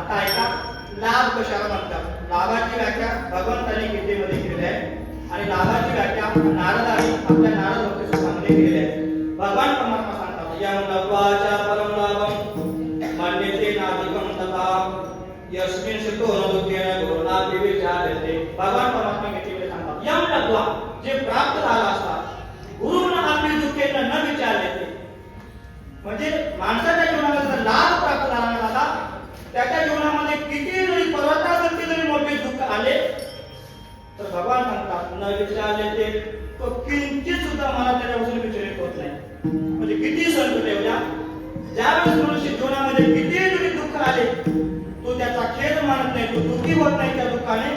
आता ऐका लाभ कशाला म्हणतात? लाभाची व्याख्या भगवंताने गीतेमध्ये केलेली आहे. आणि लाभाची व्याख्या नारदाने आपल्या नारद भक्ती सुखामध्ये केलेली आहे. भगवान परमात्मा सांगतात यम लब्वाचा परम लाभम मान्यते नाधिकम तथा यस्मिन सुतो न दुःखेन गुरुना विचारते भगवान परमात्मा गीतेमध्ये सांगतात यम लब्वा जे प्राप्त झाला असता गुरुना आपली दुःखेन न विचारले देते म्हणजे माणसाच्या जीवनामध्ये लाभ प्राप्त झाला त्याच्या जीवनामध्ये किती जरी पर्वतावरती जरी मोठे दुःख आले तर भगवान सांगतात न विचारले ते तो किंचित सुद्धा मला त्याच्यापासून विचलित होत नाही. म्हणजे किती संकट येऊ ज्या हो ज्यावेळेस मनुष्य जीवनामध्ये किती जरी दुःख आले तो त्याचा खेद मानत नाही तो दुःखी होत नाही त्या दुःखाने.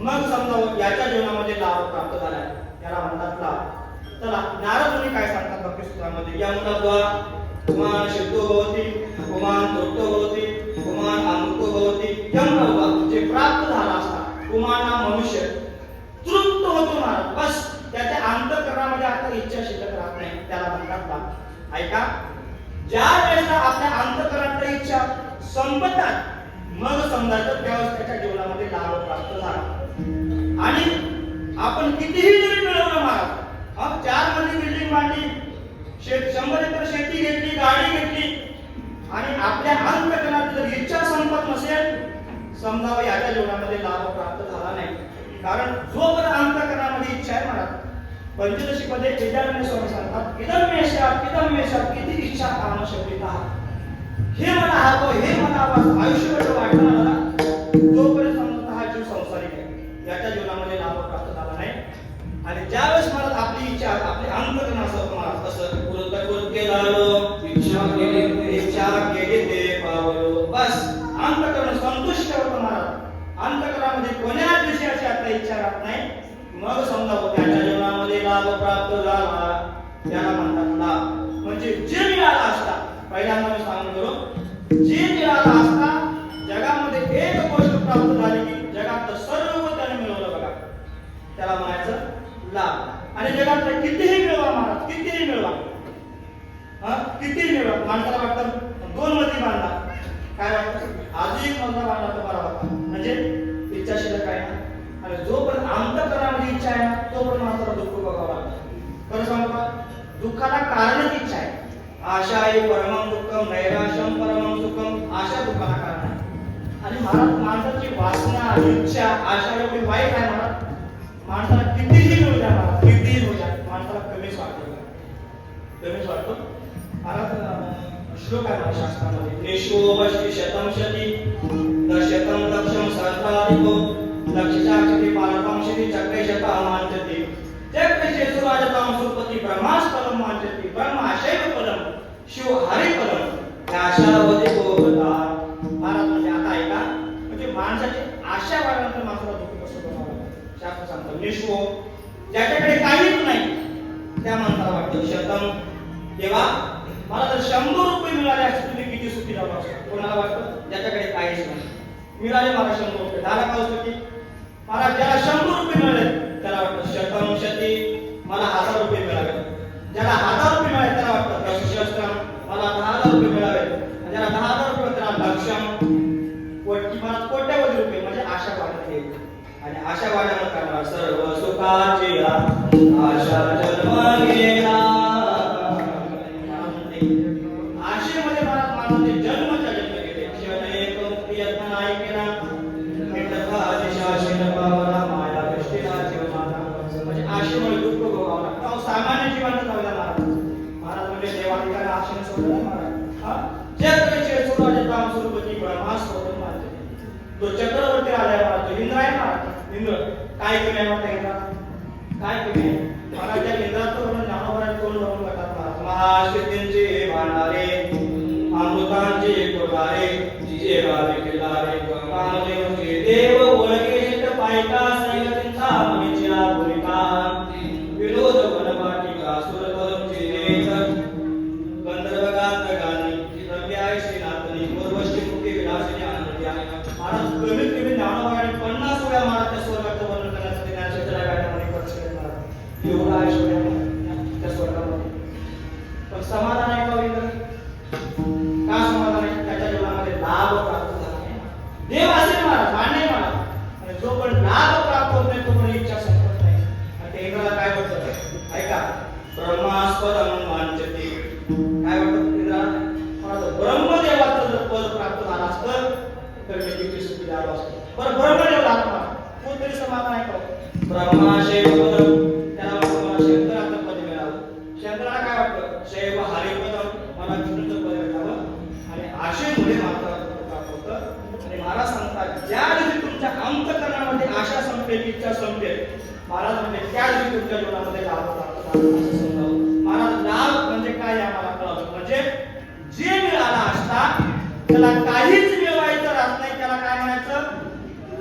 मग समजावं याच्या जीवनामध्ये लाभ प्राप्त झाला. याला म्हणतात लाभ. चला नारद काय सांगतात भक्ती सूत्रामध्ये यम नद्वा कुमान शुद्धो भवती कुमान तृप्तो कुमान अमृतो भवती यम जे प्राप्त झाला असता कुमाना मनुष्य तृप्त होतो महाराज बस. त्याच्या अंतकरणामध्ये आता इच्छा शिल्लक राहत नाही. त्याला म्हणतात बाप. ऐका. ज्या वेळेला आपल्या अंतकरणातल्या इच्छा संपतात मग समजायचं त्यावेळेस त्याच्या जीवनामध्ये लाभ प्राप्त झाला. आणि आपण कितीही जरी मिळवलं महाराज चारमध्ये बिल्डिंग बांधली. शेत शंभर एकर शेती घेतली गाडी घेतली. आणि आपल्या अंतकरणात जर इच्छा संपत नसेल समजावं याच्या जीवनामध्ये लाभ प्राप्त झाला नाही कारण जोवर अंतकरणामध्ये इच्छा आहे म्हणा पंचदशी मध्ये स्वामी सांगतात इदम मेषा इदम किती इच्छा काम शक्यता हे मला हवं हे मला हवं आयुष्यभर वाटणार मला तोपर्यंत समजत हा जीव संसारिक आहे याच्या जीवनामध्ये लाभ प्राप्त झाला नाही आणि ज्यावेळेस मला आपली इच्छा आपली अंतकरण असं मला कसं कृत इच्छा केली इच्छा केली ते पावलो बस. अंतकरण संतुष्ट होतं मला अंतकरणामध्ये कोण्याच विषयाची आता इच्छा राहत नाही? मग समजा त्याच्या जीवनामध्ये लाभ प्राप्त झाला त्याला म्हणतात लाभ. म्हणजे जे मिळाला असता पहिल्यांदा मी सांगून गेलो जे मिळाला असता जगामध्ये एक गोष्ट प्राप्त झाली की जगातलं सर्व त्याने मिळवलं बघा. त्याला म्हणायचं लाभ. आणि जगातलं कितीही मिळवा महाराज कितीही मिळवा. हा? कितीही मिळवा. माणसाला वाटतं दोन मती बांधला काय वाटतं आजही एक मजला बांधला तर बरा होता म्हणजे इच्छा शिल्लक आहे ना? आणि जोपर्यंत अंतकरणामध्ये इच्छा आहे ना तोपर्यंत माणसाला दुःख बघावं लागतं. खरं सांगू का? दुःखाला कारणच इच्छा आहे. आशा आहे परमम दुःखम नैराशम परमम सुखम आशा दुःखाला कारण आहे. आणि महाराज माणसाची वासना इच्छा आशा एवढी वाईट आहे महाराज माणसाला कितीही मिळू द्या महाराज कितीही मिळू द्या माणसाला कमीच वाटतो कमीच वाटतो. महाराज श्लोक आहे शास्त्रामध्ये सहस्राधिको ब्रह्माशैव पदम शिव पदम म्हणजे आता ऐका म्हणजे माणसाची आशा वाढल्यानंतर माणसाला दुःख कसं बनावं शास्त्र सांगतं निष्ठो ज्याच्याकडे काहीच नाही त्या माणसाला वाटतं शतम. तेव्हा मला जर शंभर रुपये मिळाले असते तुम्ही किती सुखी झालो असतो कोणाला वाटतं? ज्याच्याकडे काहीच नाही. मिळाले मला शंभर रुपये. झाला का असतो की मला ज्याला शंभर रुपये मिळाले त्याला वाटतं शतम शती मला हजार रुपये मिळाले. ज्याला हजार रुपये मिळाले त्याला वाटतं दशशस्त्रम मला दहा हजार रुपये मिळाले. आणि ज्याला दहा हजार रुपये त्याला लक्षम. कोटी मला कोट्यावधी रुपये म्हणजे आशा वाढत. गेली आणि आशा वाढल्यामुळे काय होणार? सर्व सुखाची आशा जन्म काय केले आहे त्या इंद्राचं वर्णन ज्ञानोबरात कोण वर्णन गटात महाराज भांडारे अमृतांचे कोठारे जिजे गावे किल्लारे म्हणजे देव ओळखे विनोद वनवाटिका नेत गंधर्वगात गाणी आहे श्रीनाथनी पूर्वष्टी मुक्ती विलासिनी आनंदी आहे महाराज कमीत कमी पन्नास वेळा महाराज त्या स्वर्गाचं वर्णन करण्यासाठी ज्ञानक्षेत्राला एवढं आयुष्य त्या स्वर्गामध्ये. पण समाधान आहे का हो वेगळं का समाधान आहे? त्याच्या जीवनामध्ये लाभ प्राप्त झाला नाही. देव असेल मला मान्य मला. आणि जो पण लाभ प्राप्त होत नाही तो पण इच्छा संपत नाही. आणि ते इंद्राला काय म्हणतात ऐका. ब्रह्मास्पद अनुमानचते काय म्हणतात इंद्राला ब्रह्मदेवाचं जर पद प्राप्त झाला असतं तर मी किती सुखी झालो असतो. पण ब्रह्मदेव लागणार कोणतरी समाधान आहे का हो? ब्रह्माशय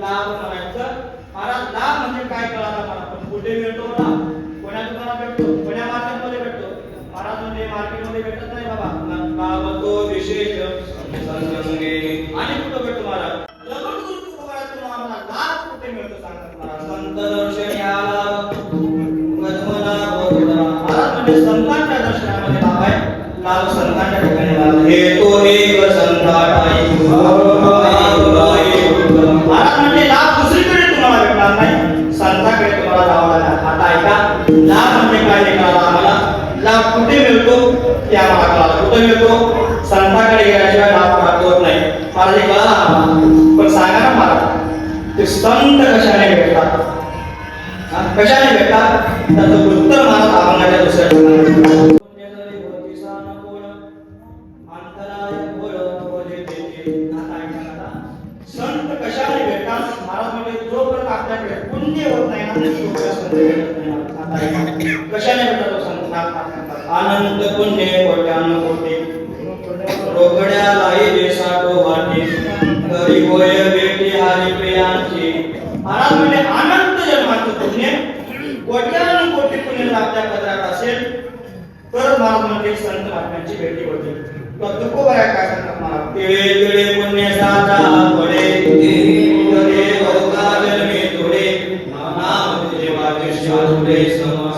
लाभ म्हणायचं महाराज लाभ म्हणजे काय कळाला मला पण कुठे मिळतो लाभ कोण्या दुकानात भेटतो? कोण्या मार्केटमध्ये भेटतो? महाराज म्हणजे मार्केटमध्ये भेटत नाही बाबा. लाभतो विशेष आणि कुठं भेटतो लाभ कुठे मिळतो सांगतात संत दर्शन या म्हणजे संतांच्या दर्शनामध्ये लाभ आहे. लाभ संतांच्या ठिकाणी लाभ. हे तो आम्हाला मिळतो संतांकडे गेल्याशिवाय लाभ प्राप्त होत नाही. महाराज हे पण सांगा ना महाराज ते संत कशाने भेटतात? कशाने भेटतात? त्याचं उत्तर महाराज अभंगाच्या दुसऱ्या संत कशाने भेटतात? महाराज म्हणजे जोपर्यंत आपल्याकडे पुण्य होत नाही ना तोपर्यंत संत भेटत नाही महाराज. आता ऐका. कशाने भेटतात तो संत सांगतात. अनंत पुण्य कोट्यान कोटी. रोकड्या लाई साठो वाटे होय बेटी हरी प्रियांची. महाराज म्हणजे अनंत जन्माचं पुण्य. कोट्यान कोटी पुण्य आपल्या पत्रात असेल तर महाराज म्हणजे संत महात्म्यांची भेटी होते. तर तुकोबा काय सांगतात महाराज? तिळे तिळे पुण्य साचा पडे तिळे भोगा जन्मे थोडे. नाम म्हणजे तुझे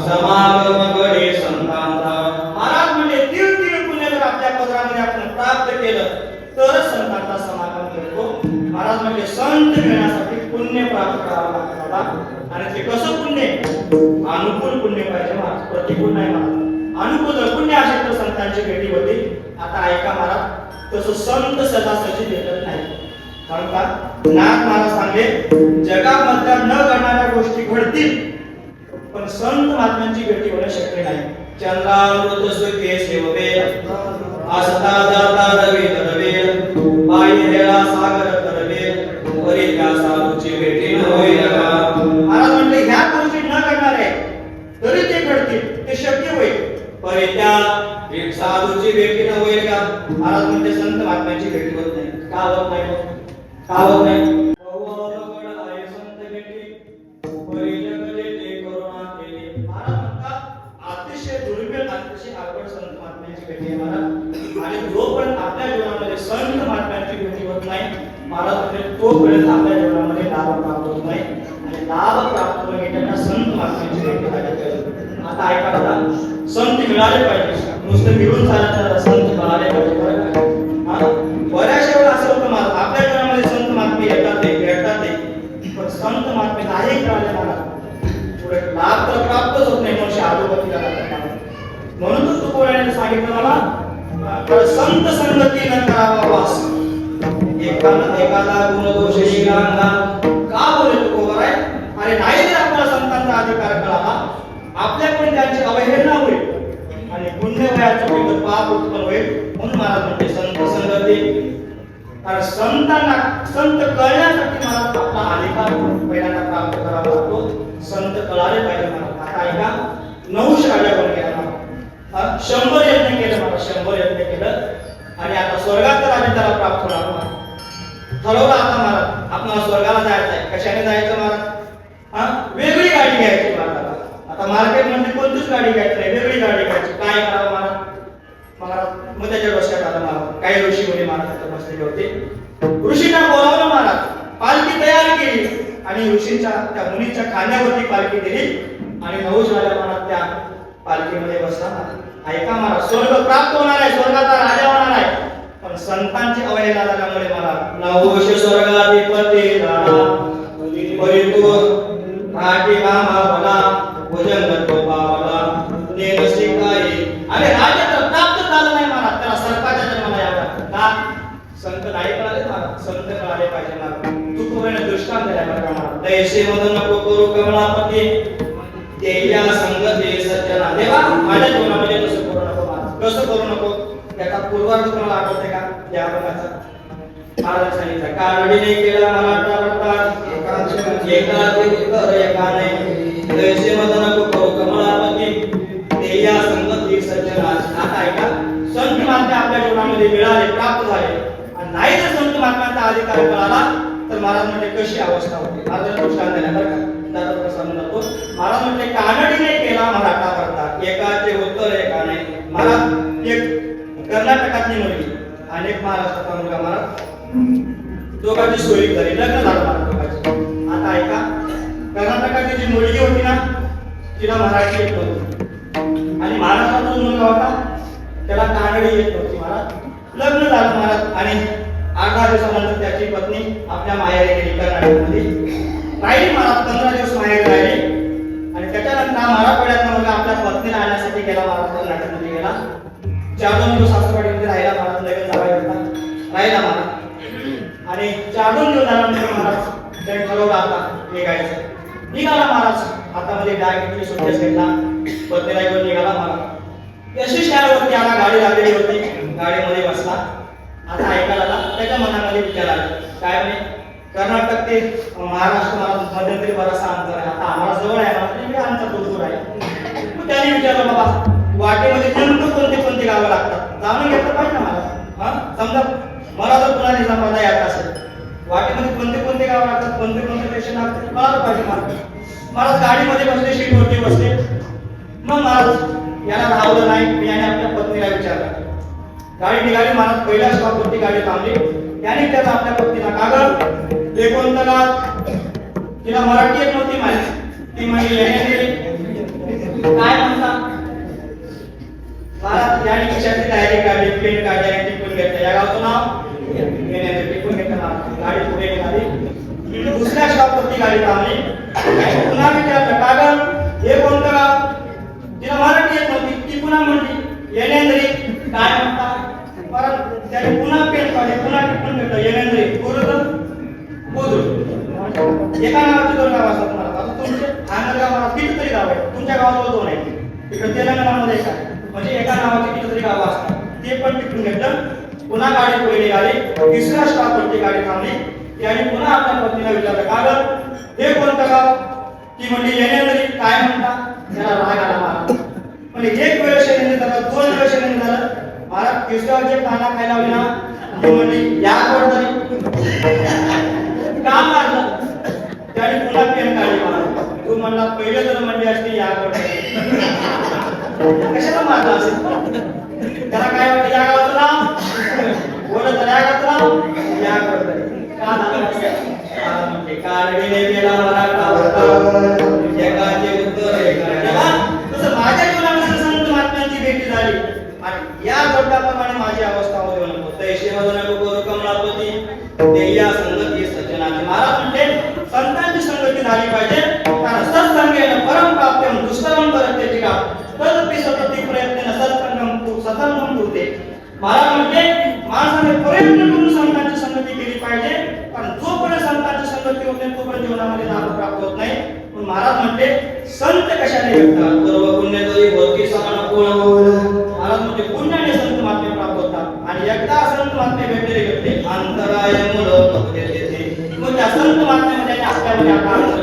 समागम अनुकूल पुण्य पाहिजे हो, महाराज प्रतिकूल नाही महाराज अनुकूल जर पुण्य असेल तर संतांची भेटी होती आता ऐका महाराज तसं संत सदा सजी भेटत नाही. कारण का? नाथ महाराज सांगले जगामधल्या न घडणाऱ्या गोष्टी घडतील पण संत महात्म्यांची भेटी होणं शक्य नाही. चंद्रामृत सुखे सेववे असता जाता रवी रवे बाई हेळा सागर करवे परी त्या साधूची भेटी होईल महाराज परी त्या एक साधूची भेटी न होईल का? महाराज म्हणजे संत महात्म्याची भेटी होत नाही. का होत नाही का होत नाही? मिळाले पाहिजे. नुसतं मिळून चालत संत म्हणजे मिळाले पाहिजे. बऱ्याचशा वेळा असं होतं मला. आपल्या घरामध्ये संत महात्मे येतात ते भेटतात ते पण संत महात्मे नाही मिळाले मला पुढे लाभ तर प्राप्तच होत नाही मनुष्य अधोगतीला म्हणूनच तू म्हणून सांगितलं मला संत संगती न करावा वास. एकाला एकाला गुण दोष शिकांना का बोले आहे अरे नाही जर आपल्याला संतांचा अधिकार कळाला. आपल्याकडे त्यांची अवहेलना होईल. आणि पुण्य वयाचं बिगत पाप उत्पन्न होईल म्हणून महाराज म्हणजे संत संगती. कारण संतांना संत कळण्यासाठी महाराज आपला अधिकार पहिल्यांदा प्राप्त करावा लागतो. संत कळाले पाहिजे मला. आता ऐका नऊशे राजावर गेला मला शंभर यज्ञ केलं मला शंभर यज्ञ केलं. आणि आता स्वर्गात राज्य त्याला प्राप्त होणार ठरवलं आता महाराज आपल्याला स्वर्गाला जायचं आहे कशाने जायचं महाराज? आता. मार्केटमध्ये कोणतीच गाडी घ्यायची नाही वेगळी गाडी घ्यायची. काय करावं महाराज महाराज मग त्याच्या डोक्यात आलं महाराज काही ऋषी मुली महाराज बसलेले होते. ऋषींना बोलावलं महाराज पालखी तयार केली. आणि ऋषींच्या त्या मुलीच्या खांद्यावरती पालखी दिली. आणि नऊ झाल्या महाराज त्या पालखीमध्ये बसला महाराज. ऐका महाराज स्वर्ग प्राप्त होणार आहे. स्वर्गात कसं करू नको. त्याचा पूर्वार्थ तुम्हाला आठवते का? या भागाचा महाराज सांगितलं कानडीने केला संगती आता ऐका. संत महात्मे आपल्या जीवनामध्ये मिळाले प्राप्त झाले. आणि नाही जर संत महात्म्यांचा अधिकार मिळाला तर महाराज म्हणजे कशी अवस्था होती? महाराज दृष्टांत बरं का? महाराज म्हणजे कानडीने केला मराठा कर्नाटकातली मुलगी आणि एक महाराष्ट्रातला मुलगा महाराज दोघांची सोयी झाली. लग्न झालं महाराज दोघांची. आता ऐका कर्नाटकाची जी मुलगी होती ना तिला मराठी येत होती आणि महाराष्ट्राचा मुलगा होता त्याला कानडी येत होती महाराज. लग्न झालं महाराज. आणि आठ दिवसानंतर त्याची पत्नी आपल्या माहेरी गेली कर्नाटकमध्ये. राहिली महाराज पंधरा दिवस माहेरी राहिली. आणि त्याच्यानंतर हा मुलगा आपल्या पत्नीला आणण्यासाठी गेला महाराज कर्नाटकमध्ये गेला. चार दोन दिवस होता मला. आणि चार घेऊन आल्यानंतर महाराज. त्याने ठरवलं आता निघायचं. निघाला महाराज. हातामध्ये बॅग घेतली सुटकेस घेतला. पत्नीला घेऊन निघाला महाराज. यशस्वी शाळेवरती आला गाडी लागलेली होती. गाडीमध्ये बसला. आता ऐकायला आला. त्याच्या मनामध्ये विचार आला. काय म्हणे? कर्नाटक ते महाराष्ट्र मध्यंतरी बराचसा अंतर आहे. आता आम्हाला जवळ आहे. म्हणजे आमचा दूर दूर आहे. मग त्याने विचारलं बाबा वाटेमध्ये नेमकं कोणते कोणते गावं लागतात? जाणून घेतलं पाहिजे ना मला हा? समजा मला जर पुन्हा निजामाबाद यात असेल. वाटेमध्ये कोणते कोणते गाव लागतात कोणते कोणते स्टेशन लागतात मला पाहिजे मला मला गाडीमध्ये बसले सीटवरती बसले. मग महाराज याला राहवलं नाही मी याने आपल्या पत्नीला विचारलं. गाडी निघाली महाराज पहिल्या स्टॉपवरती गाडी थांबली. त्याने त्याला आपल्या पत्नीला कागद हे कोणतं तिला मराठी येत नव्हती माहिती. ती म्हणजे काय म्हणता? महाराज याने खिशातली तयारी काढली पेन काढली आणि टिपून घेतलं. या गावचं नाव? येणे टिपून घेतलं गाडी पुढे निघाली दुसऱ्या स्टॉपवरती गाडी थांबली पुन्हा विचारलं कागद हे कोणतं गाव तिला मराठी येत नव्हती. ती पुन्हा म्हणली येणेंद्री काय म्हणता? परत त्याने पुन्हा पेन पाहिजे पुन्हा टिपून घेतलं. येणेंद्री बोलत बुजुर्ग एका नावाची दोन गाव असतात मला आता तुमचे आंध्र गावात कितीतरी गाव आहे तुमच्या गावाजवळ दोन आहे इकडे तेलंगणामध्ये एक म्हणजे एका नावाची कितीतरी गाव असतात. ते पण टिपून घेतलं. पुन्हा गाडी पुढे निघाली. तिसऱ्या स्टॉपवरती गाडी थांबली. त्याने पुन्हा आपल्या पत्नीला विचारलं कागद हे कोणतं का ती म्हणली येणेंद्री काय म्हणता? त्याला राग आला महाराज म्हणजे एक वेळ शेणे झालं दोन वेळ शेणे झालं. महाराज तिसऱ्या जे खाना खायला लावली ना. ती म्हणली या कोण तरी. का मारलं? त्याने पुन्हा पेन काढली मला. तू म्हणला पहिले जर म्हणली असते या कोण कशाला मारलं असेल? त्याला काय वाटतं या गावाचं नाव? बोलत या गेला मराठा जगाचे उत्तर तसं माझ्या जीवनामध्ये संत महात्म्यांची भेटी झाली आणि या घटनाप्रमाणे माझी अवस्था होते म्हणून कमलापती या संगती सज्जनाची महाराज म्हणते संतांची संगती झाली पाहिजे कारण सत्संगेन परम प्राप्त्यम दुष्करम त्याची ठिका तदपि सतती प्रयत्न सत्संगम सतंगम होते महाराज म्हणते माणसाने प्रयत्न करून संतांची संगती केली पाहिजे कारण जोपर्यंत संतांची संगती होते तोपर्यंत जीवनामध्ये लाभ प्राप्त होत नाही. पण महाराज म्हणते संत कशाने भेटतात बरोबर पुण्य तरी समान कोण महाराज म्हणजे पुण्याने संत महात्मे प्राप्त होतात. आणि एकदा संत महात्मे भेटलेले भेटले अंतराय मुलं मग त्या संत महात्म्यामध्ये आणि आपल्यामध्ये आता